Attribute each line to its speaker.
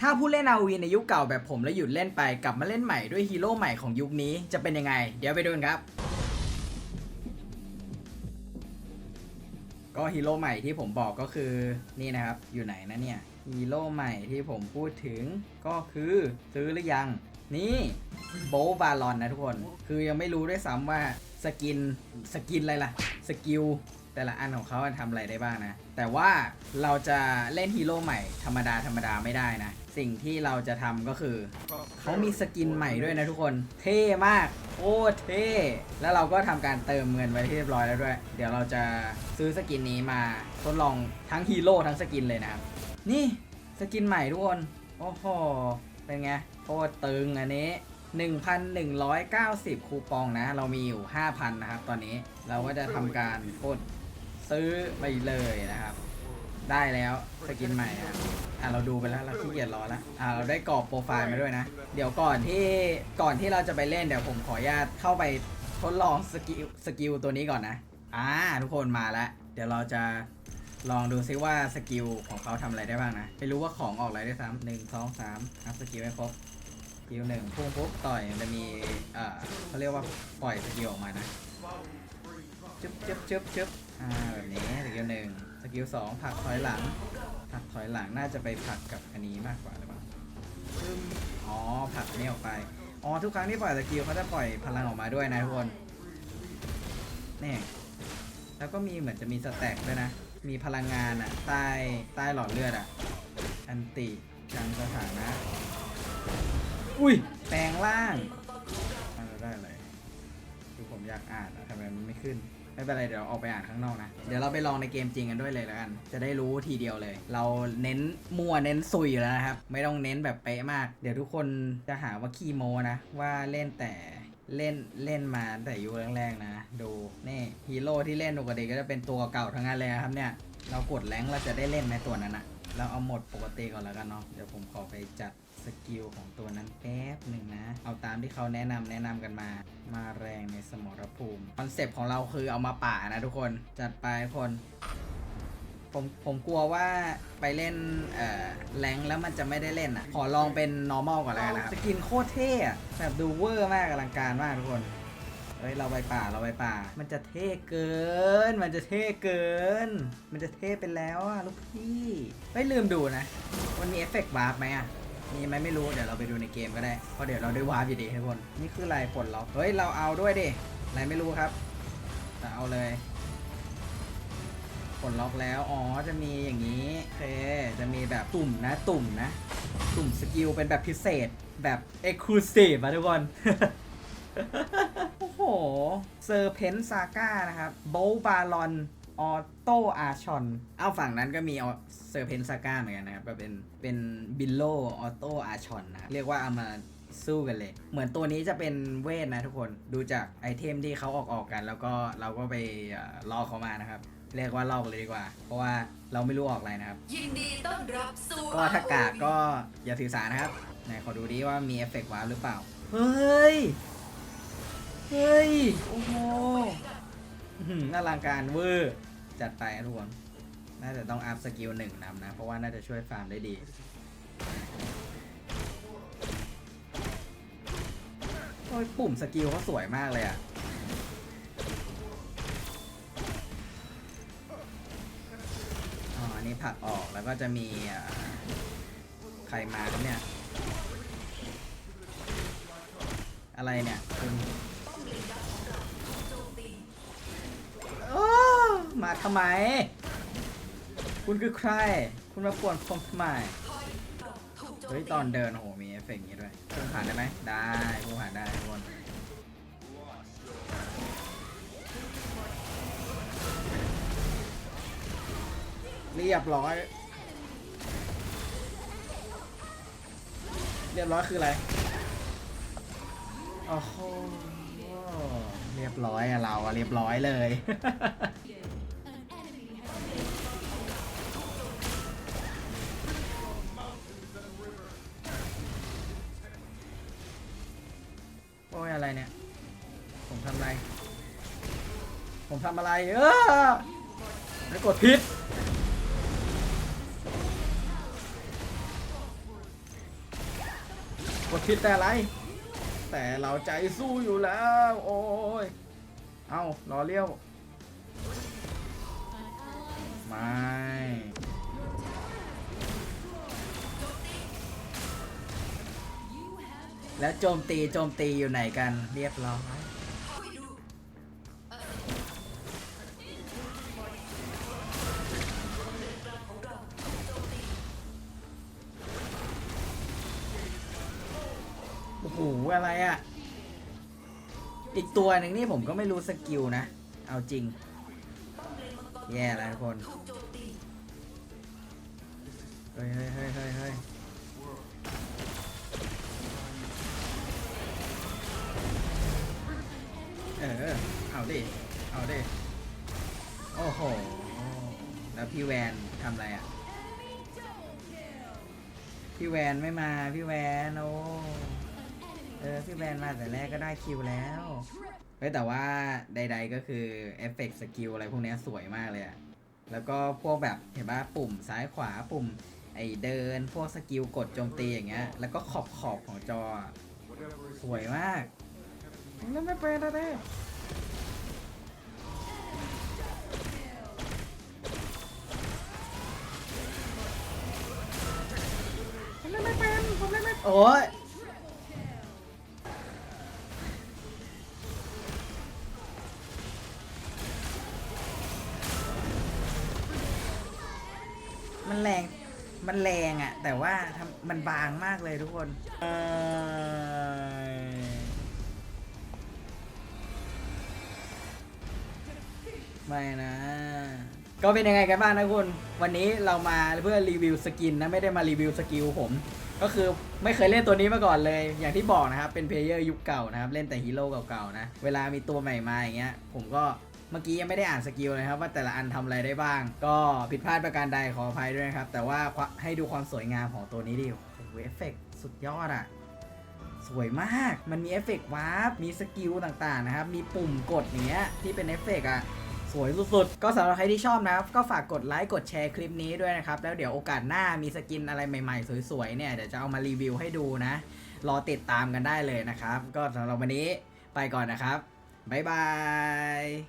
Speaker 1: ถ้าผู้เล่น RV ในยุคเก่าแบบผมแล้วหยุดเล่นไปกลับมาเล่นใหม่ด้วยฮีโร่ใหม่ของยุคนี้จะเป็นยังไง เดี๋ยวไปดูกันครับ ก็ฮีโร่ใหม่ที่ผมบอกก็คือนี่นะครับอยู่ไหนนะเนี่ยฮีโร่ใหม่ที่ผมพูดถึงก็คือซื้อหรือยังนี่โบบาลอนนะทุกคน คือยังไม่รู้ด้วยซ้ำว่าสกินสกินอะไรล่ะ สกิล แต่ละอันของเขาทำอะไรได้บ้างนะ แต่ว่าเราจะเล่นฮีโร่ใหม่ธรรมดาธรรมดาไม่ได้นะ สิ่งที่เราจะทำก็คือ เขามีสกินใหม่ด้วยนะทุกคน เท่มากโคตรเท่ แล้วเราก็ทำการเติมเงินไว้ที่เรียบร้อยแล้วด้วย เดี๋ยวเราจะซื้อสกินนี้มาทดลองทั้งฮีโร่ทั้งสกินเลยนะครับ นี่สกินใหม่ทุกคน โอ้โห เป็นไงโคตรตึงอันนี้1,190 คูปองนะ เรามีอยู่ 5,000 นะครับ ตอนนี้เราก็จะทำการกด ซื้อไปเลยนะครับ ได้แล้วสกินใหม่อะอะเราดูไปแล้วเราขี้เกียจรอแล้วอะเราได้กรอบโปรไฟล์มาด้วยนะ เดี๋ยวก่อนที่ก่อนที่เราจะไปเล่นเดี๋ยวผมขออนุญาตเข้าไปทดลองสกิลสกิลตัวนี้ก่อนนะอ่าทุกคนมาแล้วเดี๋ยวเราจะลองดูซิว่าสกิลของเขาทำอะไรได้บ้างนะไม่รู้ว่าของออกอะไรได้ซ้ำหนึ่งสองสามนับสกิลให้ครบสกิลหนึ่งพุ่งปุ๊บต่อยมันจะมีเอ่อเขาเรียกว่าปล่อยสกิลออกมานะจึ๊บจึ๊บจึ๊บจึ๊บ อ่าแบบนี้สกิลหนึ่งสกิลสองผลักถอยหลังผลักถอยหลังน่าจะไปผลักกับอันนี้มากกว่าหรือเปล่าอ๋อผลักนี่ออกไปอ๋อทุกครั้งที่ปล่อยสกิลเขาจะปล่อยพลังออกมาด้วยนะทุกคนนี่แล้วก็มีเหมือนจะมีสแต็กด้วยนะ มีพลังงานอะใต้ใต้หลอดเลือดอะอันติจังสถานะ อุ้ยแปลงร่างอ่านได้เลยคือผมอยากอ่านอะทำไมมันไม่ขึ้น ไม่เป็นไรเดี๋ยวออกไปอ่านข้างนอกนะ เดี๋ยวเราไปลองในเกมจริงกันด้วยเลยแล้วกัน จะได้รู้ทีเดียวเลย เราเน้นมั่วเน้นซุยอยู่แล้วนะครับ ไม่ต้องเน้นแบบเป๊ะมาก เดี๋ยวทุกคนจะหาว่าขี้โมนะว่าเล่นแต่เล่นเล่นมาแต่ยุคแรกๆนะ ดูนี่ฮีโร่ที่เล่นปกติก็จะเป็นตัวเก่าทั้งนั้นเลยนะครับเนี่ย เรากดแรงเราจะได้เล่นในตัวนั้นอะ เราเอาหมดปกติก่อนแล้วกันเนาะเดี๋ยวผมขอไปจัดสกิลของตัวนั้นแป๊บหนึ่งนะ เอาตามที่เขาแนะนำแนะนำกันมา มาแรงในสมรภูมิคอนเซปต์ของเราคือเอามาป่านะทุกคนจัดไปทุกคนผมผมกลัวว่าไปเล่นเอ่อแรงค์แล้วมันจะไม่ได้เล่นอะ ขอลองเป็น normal ก่อนแล้วกันนะครับสกินโคตรเท่อะแบบดูเวอร์มากอลังการมากทุกคน เฮ้ยเราไปป่าเราไปป่า มันจะเท่เกิน มันจะเท่เกิน มันจะเท่ไปแล้วอะลูกพี่ไม่ลืมดูนะมันมีเอฟเฟกต์วาร์ปไหมอะมีไหมไม่รู้เดี๋ยวเราไปดูในเกมก็ได้เพราะเดี๋ยวเราได้วาร์ปอยู่ดีทุกคนนี่คืออะไรปลดล็อกเฮ้ยเราเอาด้วยดิอะไรไม่รู้ครับแต่เอาเลยปลล็อกแล้วอ๋อจะมีอย่างนี้โอเคจะมีแบบตุ่มนะตุ่มนะตุ่มสกิลเป็นแบบพิเศษแบบเอ็กซ์คลูซีฟอะทุกคน โอ้โห เซอร์เพนซาก้านะครับ โบบาลอน ออโตอาชอน เอาฝั่งนั้นก็มีเซอร์เพนซาก้าเหมือนกันนะครับ ก็เป็น เป็นบิลโล ออโตอาชอนนะครับเรียกว่าเอามาสู้กันเลย เหมือนตัวนี้จะเป็นเวทนะทุกคน ดูจากไอเทมที่เขาออกออกกัน แล้วก็เราก็ไปเอ่อลอกเขามานะครับ เรียกว่าลอกเลยดีกว่า เพราะว่าเราไม่รู้ออกอะไรนะครับ
Speaker 2: ยินดีต้อนรับสู่
Speaker 1: ก็ถ้ากากก็อย่าถือสานะครับ ไหนขอดูดิว่ามีเอฟเฟกต์วาร์ปหรือเปล่า เฮ้ย เฮ้ย โอ้โหอื้อหืออลังการเวอร์จัดไปนะทุกคน น่าจะต้องอัพสกิลหนึ่งนำนะ เพราะว่าน่าจะช่วยฟาร์มได้ดี โอ้ย ปุ่มสกิลเขาสวยมากเลยอะอ๋อ อันนี้ผลักออกแล้วก็จะมีอ่าใครมาครับเนี่ย อะไรเนี่ยคุณโอ้ มาทำไม คุณคือใคร คุณมาป่วนผมทำไมเฮ้ยตอนเดินโอ้โหมีเอฟเฟกต์นี้ด้วยพุ่งผ่านได้ไหมได้พุ่งผ่านได้ทุกคนเรียบร้อย เรียบร้อยคืออะไรโอ้โหเรียบร้อยอะเราอะเรียบร้อยเลย อะไรเนี่ย ผมทำอะไร ผมทำอะไร เออไม่กดพิษกดผิดแต่อะไร แต่เราใจสู้อยู่แล้ว โอ้ย เอารอเลี้ยว ไม่ แล้วโจมตีโจมตีอยู่ไหนกันเรียบร้อยโอ้โหอะไรอะ่ะ อีกตัวหนึ่งนี่ผมก็ไม่รู้สกิลนะ เอาจริง แย่แล้วทุกคน เฮ้ยเฮ้ยเฮ้ยเฮ้ย ดิ เอาดิ โอ้โห แล้วพี่แวนทำอะไรอะ พี่แวนไม่มา พี่แวนโอ้ เออ พี่แวนมาแต่แรกก็ได้คิวแล้วเฮ้ยแต่ว่าใด ๆก็คือเอฟเฟกต์สกิลอะไรพวกนี้สวยมากเลยอะแล้วก็พวกแบบเห็นป่ะปุ่มซ้ายขวาปุ่มไอเดิน พวกสกิลกดโจมตีอย่างเงี้ย แล้วก็ขอบขอบของจอ สวยมากผมเล่นไม่เป็นอะเด้ โอ้ยมันแรง มันแรงอะแต่ว่าทำมันบางมากเลยทุกคน ไม่นะ ก็เป็นยังไงกันบ้างนะคุณ วันนี้เรามาเพื่อรีวิวสกินนะ ไม่ได้มารีวิวสกิลผม ก็คือไม่เคยเล่นตัวนี้มาก่อนเลย อย่างที่บอกนะครับ เป็นเพลเยอร์ยุคเก่านะครับ เล่นแต่ฮีโร่เก่าๆนะ เวลามีตัวใหม่มาอย่างเงี้ย ผมก็เมื่อกี้ยังไม่ได้อ่านสกิลเลยครับว่าแต่ละอันทำอะไรได้บ้าง ก็ผิดพลาดประการใดขออภัยด้วยนะครับ แต่ว่าให้ดูความสวยงามของตัวนี้ดิโอ้โหเอฟเฟกต์สุดยอดอะสวยมาก มันมีเอฟเฟกต์วาร์ป มีสกิลต่างๆนะครับ มีปุ่มกดอย่างเงี้ยที่เป็นเอฟเฟกต์อะ สวยสุดๆ ก็สำหรับใครที่ชอบนะครับ ก็ฝากกดไลค์กดแชร์คลิปนี้ด้วยนะครับ แล้วเดี๋ยวโอกาสหน้ามีสกินอะไรใหม่ๆ สวยๆ เนี่ย เดี๋ยวจะเอามารีวิวให้ดูนะ รอติดตามกันได้เลยนะครับ ก็สำหรับวันนี้ไปก่อนนะครับ บ๊ายบาย